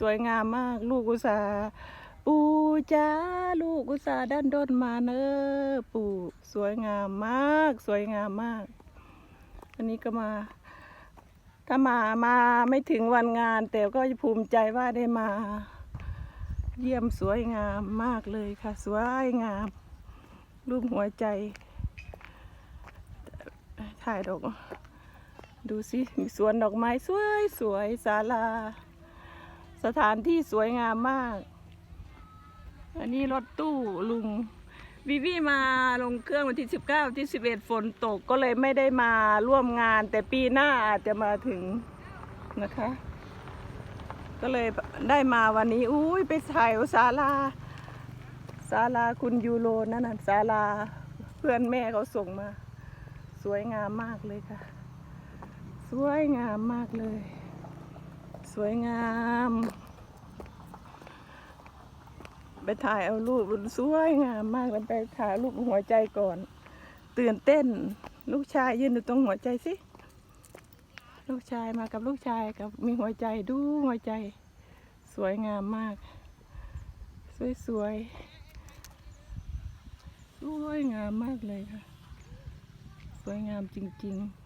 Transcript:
สวยงามมาก ลูกอุตสาปูจ้าลูกอุตสาด้านด้นมาเนอะปู่สวยงามมาก สวยงามมากวันนี้ก็มา ถ้ามามาไม่ถึงวันงาน แต่ก็ภูมิใจว่าได้มา เยี่ยมสวยงามมากเลยค่ะ สวยงาม รูปหัวใจ ถ่ายดอกดูสิ มีสวนดอกไม้สวยสวยศาลา สถานที่สวยงามมาก อันนี้รถตู้ลุงวิวีมาลงเครื่องวันที่ 19 ที่ 11 ฝนตกก็เลยไม่ได้มาร่วมงาน แต่ปีหน้าอาจจะมาถึงนะคะ ก็เลยได้มาวันนี้ อุ้ยไปถ่ายศาลาศาลาคุณยูโรนั่นน่ะศาลาเพื่อนแม่เขาส่งมา สวยงามมากเลยค่ะ สวยงามมากเลย สวยงาม ไปถ่ายเอารูปสวยงามมากแล้วไปถ่ายรูปหัวใจก่อน ตื่นเต้น ลูกชายยืนอยู่ตรงหัวใจสิ ลูกชายมากับลูกชายกับมีหัวใจดูหัวใจ สวยงามมาก สวยสวยสวยงามมากเลยค่ะ สวยงามจริง ๆ